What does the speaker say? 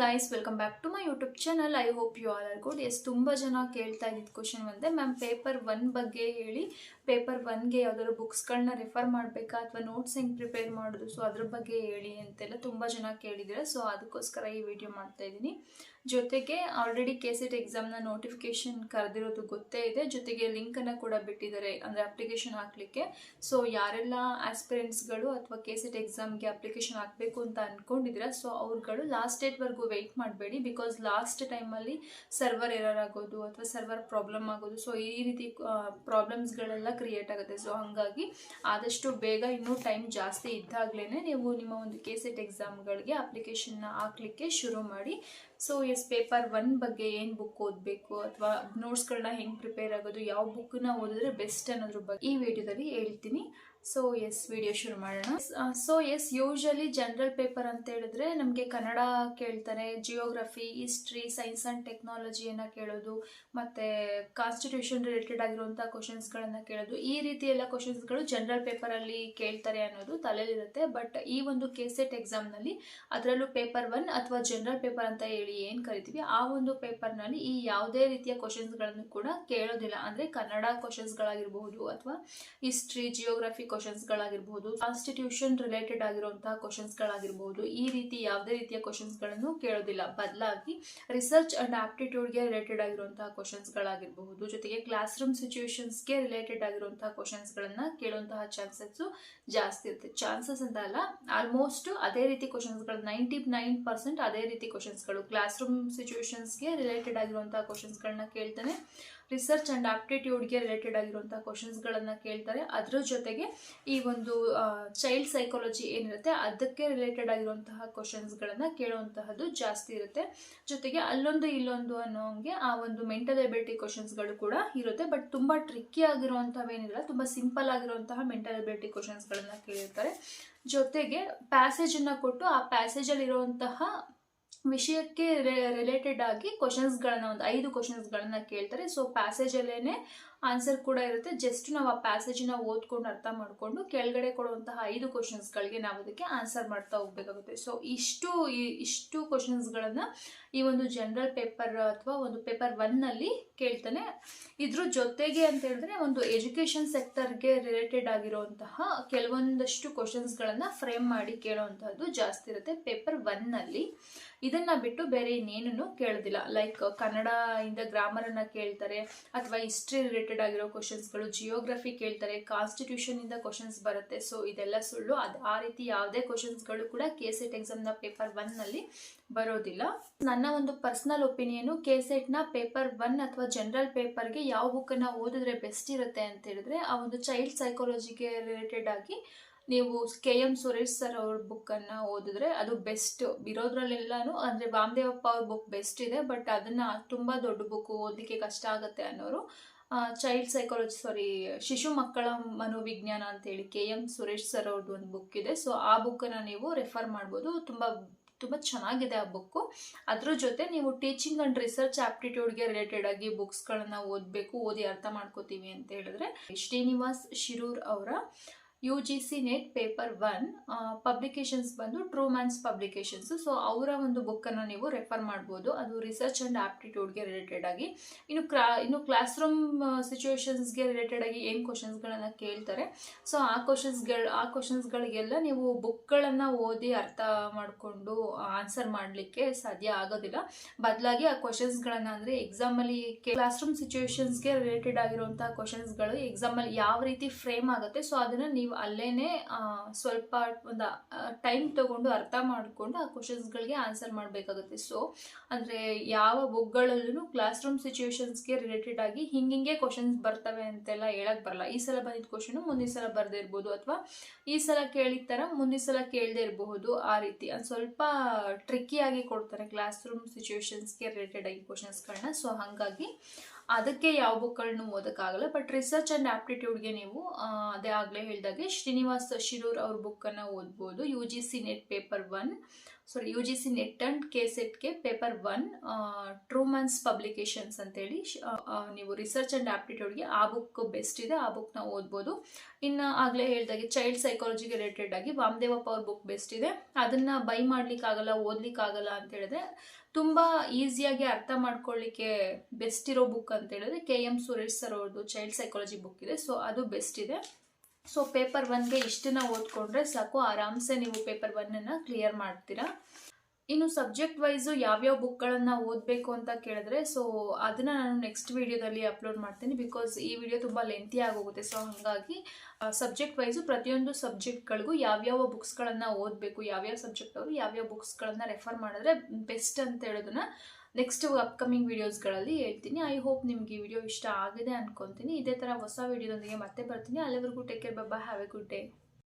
Guys welcome back to my YouTube channel I hope you all are good yes ತುಂಬ ಜನ ಕೇಳ್ತಾ ಇದ್ದಿದ್ದು question ಒಂದೇ. ಮ್ಯಾಮ್ ಪೇಪರ್ ಒನ್ ಬಗ್ಗೆ ಹೇಳಿ. ಪೇಪರ್ ಒನ್ಗೆ ಯಾವ್ದಾದ್ರು ಬುಕ್ಸ್ಗಳನ್ನ ರೆಫರ್ ಮಾಡಬೇಕಾ? ಅಥವಾ ನೋಟ್ಸ್ ಹೆಂಗೆ ಪ್ರಿಪೇರ್ ಮಾಡೋದು? ಸೊ ಅದ್ರ ಬಗ್ಗೆ ಹೇಳಿ ಅಂತೆಲ್ಲ ತುಂಬ ಜನ ಕೇಳಿದ್ದೀರ. ಸೊ ಅದಕ್ಕೋಸ್ಕರ ಈ ವಿಡಿಯೋ ಮಾಡ್ತಾ ಇದ್ದೀನಿ. ಜೊತೆಗೆ ಆಲ್ರೆಡಿ ಕೆ ಸೆಟ್ ಎಕ್ಸಾಮ್ನ ನೋಟಿಫಿಕೇಶನ್ ಕರೆದಿರೋದು ಗೊತ್ತೇ ಇದೆ. ಜೊತೆಗೆ ಲಿಂಕನ್ನು ಕೂಡ ಬಿಟ್ಟಿದ್ದಾರೆ, ಅಂದರೆ ಅಪ್ಲಿಕೇಶನ್ ಹಾಕಲಿಕ್ಕೆ. ಸೊ ಯಾರೆಲ್ಲ ಆಸ್ಪಿರೆಂಟ್ಸ್ಗಳು ಅಥವಾ ಕೆ ಸೆಟ್ ಎಕ್ಸಾಮ್ಗೆ ಅಪ್ಲಿಕೇಶನ್ ಹಾಕಬೇಕು ಅಂತ ಅಂದ್ಕೊಂಡಿದ್ದೀರಾ ಸೊ ಅವ್ರುಗಳು ಲಾಸ್ಟ್ ಡೇಟ್ವರೆಗೂ ವೆಯ್ಟ್ ಮಾಡಬೇಡಿ. ಬಿಕಾಸ್ ಲಾಸ್ಟ್ ಟೈಮಲ್ಲಿ ಸರ್ವರ್ ಎರರ್ ಆಗೋದು ಅಥವಾ ಸರ್ವರ್ ಪ್ರಾಬ್ಲಮ್ ಆಗೋದು ಸೊ ಈ ರೀತಿ ಪ್ರಾಬ್ಲಮ್ಸ್ಗಳೆಲ್ಲ ಕ್ರಿಯೇಟ್ ಆಗುತ್ತೆ. ಸೊ ಹಾಗಾಗಿ ಆದಷ್ಟು ಬೇಗ ಇನ್ನೂ ಟೈಮ್ ಜಾಸ್ತಿ ಇದ್ದಾಗಲೇ ನೀವು ನಿಮ್ಮ ಒಂದು ಕೆ ಸೆಟ್ ಎಕ್ಸಾಮ್ಗಳಿಗೆ ಅಪ್ಲಿಕೇಶನ್ನ ಹಾಕ್ಲಿಕ್ಕೆ ಶುರು ಮಾಡಿ. ಸೊ ಎಸ್ ಪೇಪರ್ ಒನ್ ಬಗ್ಗೆ ಏನು ಬುಕ್ ಓದಬೇಕು ಅಥವಾ ನೋಟ್ಸ್ಗಳನ್ನ ಹೆಂಗೆ ಪ್ರಿಪೇರ್ ಆಗೋದು, ಯಾವ ಬುಕ್ನ ಓದಿದ್ರೆ ಬೆಸ್ಟ್ ಅನ್ನೋದ್ರ ಬಗ್ಗೆ ಈ ವಿಡಿಯೋದಲ್ಲಿ ಹೇಳ್ತೀನಿ. ಸೊ ಎಸ್ ವಿಡಿಯೋ ಶುರು ಮಾಡೋಣ. So yes usually general paper ಅಂತ ಹೇಳಿದ್ರೆ ನಮಗೆ ಕನ್ನಡ ಕೇಳ್ತಾರೆ. ಜಿಯೋಗ್ರಫಿ ಹಿಸ್ಟ್ರಿ ಸೈನ್ಸ್ ಆ್ಯಂಡ್ ಟೆಕ್ನಾಲಜಿಯನ್ನು ಕೇಳೋದು, ಮತ್ತು ಕಾನ್ಸ್ಟಿಟ್ಯೂಷನ್ ರಿಲೇಟೆಡ್ ಆಗಿರುವಂಥ ಕ್ವಶನ್ಸ್ಗಳನ್ನು ಕೇಳೋದು. ಈ ರೀತಿ ಎಲ್ಲ ಕ್ವಶನ್ಸ್ಗಳು ಜನರಲ್ ಪೇಪರಲ್ಲಿ ಕೇಳ್ತಾರೆ ಅನ್ನೋದು ತಲೆಯಲ್ಲಿರುತ್ತೆ. ಬಟ್ ಈ ಒಂದು ಕೆ ಸೆಟ್ ಎಕ್ಸಾಮ್ನಲ್ಲಿ ಅದರಲ್ಲೂ ಪೇಪರ್ ಒನ್ ಅಥವಾ ಜನರಲ್ ಪೇಪರ್ ಅಂತ ಹೇಳಿ ಏನು ಕರಿತೀವಿ, ಆ ಒಂದು ಪೇಪರ್ನಲ್ಲಿ ಈ ಯಾವುದೇ ರೀತಿಯ ಕ್ವಶನ್ಸ್ಗಳನ್ನು ಕೂಡ ಕೇಳೋದಿಲ್ಲ. ಅಂದರೆ ಕನ್ನಡ ಕ್ವಶನ್ಸ್ಗಳಾಗಿರ್ಬೋದು ಅಥವಾ ಹಿಸ್ಟ್ರಿ ಜಿಯೋಗ್ರಫಿ ಕ್ವಶನ್ಸ್ಗಳಾಗಿರ್ಬಹುದು ಕಾನ್ಸ್ಟಿಟ್ಯೂಷನ್ ರಿಲೇಟೆಡ್ ಆಗಿರುವಂತಹ ಕ್ವಶನ್ಸ್ಗಳಾಗಿರ್ಬಹುದು ಈ ರೀತಿ ಯಾವುದೇ ರೀತಿಯ ಕ್ವಶನ್ಸ್ಗಳನ್ನು ಕೇಳೋದಿಲ್ಲ. ಬದಲಾಗಿ ರಿಸರ್ಚ್ ಅಂಡ್ ಆಪ್ಟಿಟ್ಯೂಡ್ಗೆ ರಿಲೇಟೆಡ್ ಆಗಿರುವಂತಹ ಕ್ವಶನ್ಸ್ಗಳಾಗಿರಬಹುದು ಜೊತೆಗೆ ಕ್ಲಾಸ್ ರೂಮ್ ಸಿಚುವೇಶನ್ಸ್ಗೆ ರಿಲೇಟೆಡ್ ಆಗಿರುವಂತಹ ಕ್ವಶನ್ಸ್ಗಳನ್ನ ಕೇಳುವಂತಹ ಚಾನ್ಸಸ್ ಜಾಸ್ತಿ ಇರುತ್ತೆ. ಚಾನ್ಸಸ್ ಅಂತ ಅಲ್ಲ ಆಲ್ಮೋಸ್ಟ್ ಅದೇ ರೀತಿ ಕ್ವಶನ್ಸ್ಗಳು ನೈಂಟಿ ನೈನ್ ಪರ್ಸೆಂಟ್ ಅದೇ ರೀತಿ ಕ್ವಶನ್ಸ್ಗಳು ಕ್ಲಾಸ್ ರೂಮ್ ಸಿಚುವೇಶನ್ಸ್ಗೆ ರಿಲೇಟೆಡ್ ಆಗಿರುವಂತಹ ಕ್ವಶನ್ಸ್ಗಳನ್ನ ಕೇಳ್ತಾನೆ. ರಿಸರ್ಚ್ ಆ್ಯಂಡ್ ಆಪ್ಟಿಟ್ಯೂಡ್ಗೆ ರಿಲೇಟೆಡ್ ಆಗಿರುವಂಥ ಕ್ವಶನ್ಸ್ಗಳನ್ನು ಕೇಳ್ತಾರೆ. ಅದರ ಜೊತೆಗೆ ಈ ಒಂದು ಚೈಲ್ಡ್ ಸೈಕಾಲಜಿ ಏನಿರುತ್ತೆ, ಅದಕ್ಕೆ ರಿಲೇಟೆಡ್ ಆಗಿರುವಂತಹ ಕ್ವಶನ್ಸ್ಗಳನ್ನು ಕೇಳುವಂತಹದ್ದು ಜಾಸ್ತಿ ಇರುತ್ತೆ. ಜೊತೆಗೆ ಅಲ್ಲೊಂದು ಇಲ್ಲೊಂದು ಅನ್ನೋಂಗೆ ಆ ಒಂದು ಮೆಂಟಲ್ ಎಬಿಲಿಟಿ ಕ್ವಶನ್ಸ್ಗಳು ಕೂಡ ಇರುತ್ತೆ. ಬಟ್ ತುಂಬ ಟ್ರಿಕ್ಕಿ ಆಗಿರುವಂಥವೇನಿರಲ್ಲ ತುಂಬ ಸಿಂಪಲ್ ಆಗಿರುವಂತಹ ಮೆಂಟಲ್ ಎಬಿಲಿಟಿ ಕ್ವಶನ್ಸ್ಗಳನ್ನು ಕೇಳಿರ್ತಾರೆ. ಜೊತೆಗೆ ಪ್ಯಾಸೇಜನ್ನು ಕೊಟ್ಟು ಆ ಪ್ಯಾಸೇಜಲ್ಲಿರುವಂತಹ ವಿಷಯಕ್ಕೆ ರಿಲೇಟೆಡ್ ಆಗಿ ಕ್ವಶನ್ಸ್ಗಳನ್ನ ಒಂದು ಐದು ಕ್ವಶನ್ಸ್ಗಳನ್ನ ಕೇಳ್ತಾರೆ. ಸೊ ಪ್ಯಾಸೇಜಲ್ಲೇ ಆನ್ಸರ್ ಕೂಡ ಇರುತ್ತೆ. ಜಸ್ಟ್ ನಾವು ಆ ಪ್ಯಾಸೇಜನ್ನ ಓದ್ಕೊಂಡು ಅರ್ಥ ಮಾಡಿಕೊಂಡು ಕೆಳಗಡೆ ಕೊಡುವಂತಹ ಐದು ಕ್ವಶನ್ಸ್ಗಳಿಗೆ ನಾವು ಅದಕ್ಕೆ ಆನ್ಸರ್ ಮಾಡ್ತಾ ಹೋಗ್ಬೇಕಾಗುತ್ತೆ. ಸೊ ಇಷ್ಟು ಇಷ್ಟು ಕ್ವಶನ್ಸ್ಗಳನ್ನು ಈ ಒಂದು ಜನರಲ್ ಪೇಪರ್ ಅಥವಾ ಒಂದು ಪೇಪರ್ ಒನ್ನಲ್ಲಿ ಕೇಳ್ತಾನೆ. ಇದ್ರ ಜೊತೆಗೆ ಅಂತ ಹೇಳಿದ್ರೆ ಒಂದು ಎಜುಕೇಷನ್ ಸೆಕ್ಟರ್ಗೆ ರಿಲೇಟೆಡ್ ಆಗಿರುವಂತಹ ಕೆಲವೊಂದಷ್ಟು ಕ್ವಶನ್ಸ್ಗಳನ್ನು ಫ್ರೇಮ್ ಮಾಡಿ ಕೇಳುವಂತಹದ್ದು ಜಾಸ್ತಿ ಇರುತ್ತೆ. ಪೇಪರ್ ಒನ್ನಲ್ಲಿ ಇದನ್ನ ಬಿಟ್ಟು ಬೇರೆ ಇನ್ನೇನನ್ನು ಕೇಳೋದಿಲ್ಲ. ಲೈಕ್ ಕನ್ನಡ ಇಂದ ಗ್ರಾಮರನ್ನು ಕೇಳ್ತಾರೆ, ಅಥವಾ ಹಿಸ್ಟ್ರಿ ರಿಲೇಟೆಡ್ ಆಗಿರೋ ಕ್ವಶನ್ಸ್ಗಳು ಜಿಯೋಗ್ರಫಿ ಕೇಳ್ತಾರೆ ಕಾನ್ಸ್ಟಿಟ್ಯೂಷನ್ ಇಂದ ಕ್ವಶನ್ಸ್ ಬರುತ್ತೆ. ಸೊ ಇದೆಲ್ಲ ಸುಳ್ಳು. ಅದು ಆ ರೀತಿ ಯಾವುದೇ ಕ್ವಶನ್ಸ್ಗಳು ಕೂಡ ಕೆ ಸೆಟ್ ಎಕ್ಸಾಮ್ನ ಪೇಪರ್ ಒನ್ನಲ್ಲಿ ಬರೋದಿಲ್ಲ. ನನ್ನ ಒಂದು ಪರ್ಸನಲ್ ಒಪಿನಿಯನು ಕೆ ಸೆಟ್ನ ಪೇಪರ್ ಒನ್ ಅಥವಾ ಜನರಲ್ ಪೇಪರ್ಗೆ ಯಾವ ಬುಕ್ಕನ್ನು ಓದಿದ್ರೆ ಬೆಸ್ಟ್ ಇರುತ್ತೆ ಅಂತ ಹೇಳಿದ್ರೆ, ಆ ಒಂದು ಚೈಲ್ಡ್ ಸೈಕಾಲಜಿಗೆ ರಿಲೇಟೆಡ್ ಆಗಿ ನೀವು ಕೆ ಎಂ ಸುರೇಶ್ ಸರ್ ಅವ್ರ ಬುಕ್ಕನ್ನು ಓದಿದ್ರೆ ಅದು ಬೆಸ್ಟ್ ಇರೋದ್ರಲ್ಲೆಲ್ಲನೂ ಅಂದರೆ ವಾಮದೇವಪ್ಪ ಅವ್ರ ಬುಕ್ ಬೆಸ್ಟ್ ಇದೆ ಬಟ್ ಅದನ್ನು ತುಂಬ ದೊಡ್ಡ ಬುಕ್ ಓದಲಿಕ್ಕೆ ಕಷ್ಟ ಆಗುತ್ತೆ ಅನ್ನೋರು ಚೈಲ್ಡ್ ಸೈಕಾಲಜಿ ಸಾರಿ ಶಿಶು ಮಕ್ಕಳ ಮನೋವಿಜ್ಞಾನ ಅಂತೇಳಿ ಕೆ ಎಂ ಸುರೇಶ್ ಸರ್ ಅವ್ರದ್ದು ಒಂದು ಬುಕ್ ಇದೆ. ಸೊ ಆ ಬುಕ್ಕನ್ನು ನೀವು ರೆಫರ್ ಮಾಡ್ಬೋದು. ತುಂಬ ತುಂಬ ಚೆನ್ನಾಗಿದೆ ಆ ಬುಕ್ಕು ಅದ್ರ ಜೊತೆ ನೀವು ಟೀಚಿಂಗ್ ಆ್ಯಂಡ್ ರಿಸರ್ಚ್ ಆಪ್ಟಿಟ್ಯೂಡ್ಗೆ ರಿಲೇಟೆಡ್ ಆಗಿ ಬುಕ್ಸ್ಗಳನ್ನು ಓದಬೇಕು, ಓದಿ ಅರ್ಥ ಮಾಡ್ಕೋತೀವಿ ಅಂತ ಹೇಳಿದ್ರೆ ಶ್ರೀನಿವಾಸ್ ಶಿರೂರ್ ಅವರ U G C NET paper one publications ಬಂದು ಟ್ರೂ ಮ್ಯಾನ್ಸ್ ಪಬ್ಲಿಕೇಶನ್ಸ್ ಸೊ ಅವರ ಒಂದು ಬುಕ್ಕನ್ನು ನೀವು ರೆಫರ್ ಮಾಡ್ಬೋದು. ಅದು ರಿಸರ್ಚ್ ಆ್ಯಂಡ್ ಆಪ್ಟಿಟ್ಯೂಡ್ಗೆ ರಿಲೇಟೆಡ್ ಆಗಿ. ಇನ್ನು ಕ್ರಾ, ಇನ್ನು ಕ್ಲಾಸ್ ರೂಮ್ ಸಿಚುವೇಶನ್ಸ್ಗೆ ರಿಲೇಟೆಡ್ ಆಗಿ ಏನು ಕ್ವಶನ್ಸ್ಗಳನ್ನು ಕೇಳ್ತಾರೆ? ಸೊ ಆ ಕ್ವಶನ್ಸ್ಗಳು ಆ ಕ್ವಶನ್ಸ್ಗಳಿಗೆಲ್ಲ ನೀವು ಬುಕ್ಗಳನ್ನು ಓದಿ ಅರ್ಥ ಮಾಡಿಕೊಂಡು ಆನ್ಸರ್ ಮಾಡಲಿಕ್ಕೆ ಸಾಧ್ಯ ಆಗೋದಿಲ್ಲ. ಬದಲಾಗಿ ಆ ಕ್ವಶನ್ಸ್ಗಳನ್ನು ಅಂದರೆ ಎಕ್ಸಾಮಲ್ಲಿ ಕ್ಲಾಸ್ ರೂಮ್ ಸಿಚುವೇಶನ್ಸ್ಗೆ ರಿಲೇಟೆಡ್ ಆಗಿರುವಂಥ ಕ್ವಶನ್ಸ್ಗಳು ಎಕ್ಸಾಮಲ್ಲಿ ಯಾವ ರೀತಿ ಫ್ರೇಮ್ ಆಗುತ್ತೆ? ಸೊ ಅದನ್ನು ನೀವು ಅಲ್ಲೇನೆ ಸ್ವಲ್ಪ ಒಂದು ಟೈಮ್ ತಗೊಂಡು ಅರ್ಥ ಮಾಡಿಕೊಂಡು ಆ ಕ್ವಶನ್ಸ್ಗಳಿಗೆ ಆನ್ಸರ್ ಮಾಡಬೇಕಾಗುತ್ತೆ. ಸೊ ಅಂದರೆ ಯಾವ ಬುಕ್ಗಳಲ್ಲೂ ಕ್ಲಾಸ್ ರೂಮ್ ಸಿಚುವೇಶನ್ಸ್ಗೆ ರಿಲೇಟೆಡ್ ಆಗಿ ಹಿಂಗೆ ಕ್ವಶನ್ಸ್ ಬರ್ತವೆ ಅಂತೆಲ್ಲ ಹೇಳಕ್ ಬರಲ್ಲ. ಈ ಸಲ ಬಂದಿದ್ದ ಕ್ವಶನು ಮುಂದಿನ ಸಲ ಬರದೇ ಇರ್ಬೋದು ಅಥವಾ ಈ ಸಲ ಕೇಳಿದ ಥರ ಮುಂದಿನ ಸಲ ಕೇಳದೇ ಇರಬಹುದು ಆ ರೀತಿ. ಅದು ಸ್ವಲ್ಪ ಟ್ರಿಕ್ಕಿಯಾಗಿ ಕೊಡ್ತಾರೆ ಕ್ಲಾಸ್ ರೂಮ್ ಸಿಚುವೇಶನ್ಸ್ಗೆ ರಿಲೇಟೆಡ್ ಆಗಿ ಕ್ವಶನ್ಸ್ಗಳನ್ನ ಸೊ ಹಾಗಾಗಿ ಅದಕ್ಕೆ ಯಾವ ಬುಕ್ಗಳನ್ನೂ ಓದೋಕ್ಕಾಗಲ್ಲ ಬಟ್ ರಿಸರ್ಚ್ ಆ್ಯಂಡ್ ಆಪ್ಟಿಟ್ಯೂಡ್ಗೆ ನೀವು ಅದೇ ಆಗಲೇ ಹೇಳಿದಾಗೆ ಶ್ರೀನಿವಾಸ್ ಶಿರೂರ್ ಅವ್ರ ಬುಕ್ಕನ್ನು ಓದ್ಬೋದು. U G C NET paper one sorry U G C NET and K ಸೆಟ್ಗೆ paper one Trueman's publications ಅಂತೇಳಿ ನೀವು ರಿಸರ್ಚ್ ಆ್ಯಂಡ್ ಆಪ್ಟಿಟ್ಯೂಡ್ಗೆ ಆ ಬುಕ್ ಬೆಸ್ಟ್ ಇದೆ, ಆ ಬುಕ್ನ ಓದ್ಬೋದು. ಇನ್ನು ಆಗಲೇ ಹೇಳ್ದಾಗೆ ಚೈಲ್ಡ್ ಸೈಕಾಲಜಿಗೆ ರಿಲೇಟೆಡ್ ಆಗಿ ವಾಮದೇವಪ್ಪ ಅವ್ರ ಬುಕ್ ಬೆಸ್ಟ್ ಇದೆ. ಅದನ್ನು ಬೈ ಮಾಡಲಿಕ್ಕಾಗಲ್ಲ, ಓದ್ಲಿಕ್ಕಾಗಲ್ಲ ಅಂತ ಹೇಳಿದ್ರೆ ತುಂಬ ಈಸಿಯಾಗಿ ಅರ್ಥ ಮಾಡ್ಕೊಳ್ಳಿಕ್ಕೆ ಬೆಸ್ಟ್ ಇರೋ ಬುಕ್ ಅಂತ ಹೇಳಿದ್ರೆ ಕೆ ಎಂ ಸುರೇಶ್ ಸರ್ ಅವ್ರದ್ದು ಚೈಲ್ಡ್ ಸೈಕಾಲಜಿ ಬುಕ್ ಇದೆ. ಸೊ ಅದು ಬೆಸ್ಟ್ ಇದೆ. ಸೊ ಪೇಪರ್ ಒನ್ಗೆ ಇಷ್ಟನ್ನ ಓದ್ಕೊಂಡ್ರೆ ಸಾಕು. ಆರಾಮ್ಸೆ ನೀವು ಪೇಪರ್ ಒನ್ನನ್ನು ಕ್ಲಿಯರ್ ಮಾಡ್ತೀರಾ. ಇನ್ನು ಸಬ್ಜೆಕ್ಟ್ ವೈಸು ಯಾವ್ಯಾವ ಬುಕ್ಗಳನ್ನು ಓದಬೇಕು ಅಂತ ಕೇಳಿದ್ರೆ ಸೊ ಅದನ್ನು ನಾನು ನೆಕ್ಸ್ಟ್ ವಿಡಿಯೋದಲ್ಲಿ ಅಪ್ಲೋಡ್ ಮಾಡ್ತೀನಿ ಬಿಕಾಸ್ ಈ ವಿಡಿಯೋ ತುಂಬ ಲೆಂತಿ ಆಗೋಗುತ್ತೆ. ಸೊ ಹಾಗಾಗಿ ಸಬ್ಜೆಕ್ಟ್ ವೈಸು ಪ್ರತಿಯೊಂದು ಸಬ್ಜೆಕ್ಟ್ಗಳಿಗೂ ಯಾವ್ಯಾವ ಬುಕ್ಸ್ಗಳನ್ನು ಓದಬೇಕು, ಯಾವ್ಯಾವ ಸಬ್ಜೆಕ್ಟ್ ಅವರು ಯಾವ್ಯಾವ ಬುಕ್ಸ್ಗಳನ್ನು ರೆಫರ್ ಮಾಡಿದ್ರೆ ಬೆಸ್ಟ್ ಅಂತ ಹೇಳೋದನ್ನ ನೆಕ್ಸ್ಟ್ ಅಪ್ಕಮಿಂಗ್ ವೀಡಿಯೋಸ್ಗಳಲ್ಲಿ ಹೇಳ್ತೀನಿ. ಐ ಹೋಪ್ ನಿಮ್ಗೆ ಈ ವಿಡಿಯೋ ಇಷ್ಟ ಆಗಿದೆ ಅನ್ಕೊಂತೀನಿ. ಇದೇ ಥರ ಹೊಸ ವಿಡಿಯೋದೊಂದಿಗೆ ಮತ್ತೆ ಬರ್ತೀನಿ. ಅಲ್ಲಿವರೆಗೂ ಟೇಕ್ ಕೇರ್ ಬಬ್ಬಾ ಹ್ಯಾವ್ ಎ ಗುಡ್ ಡೇ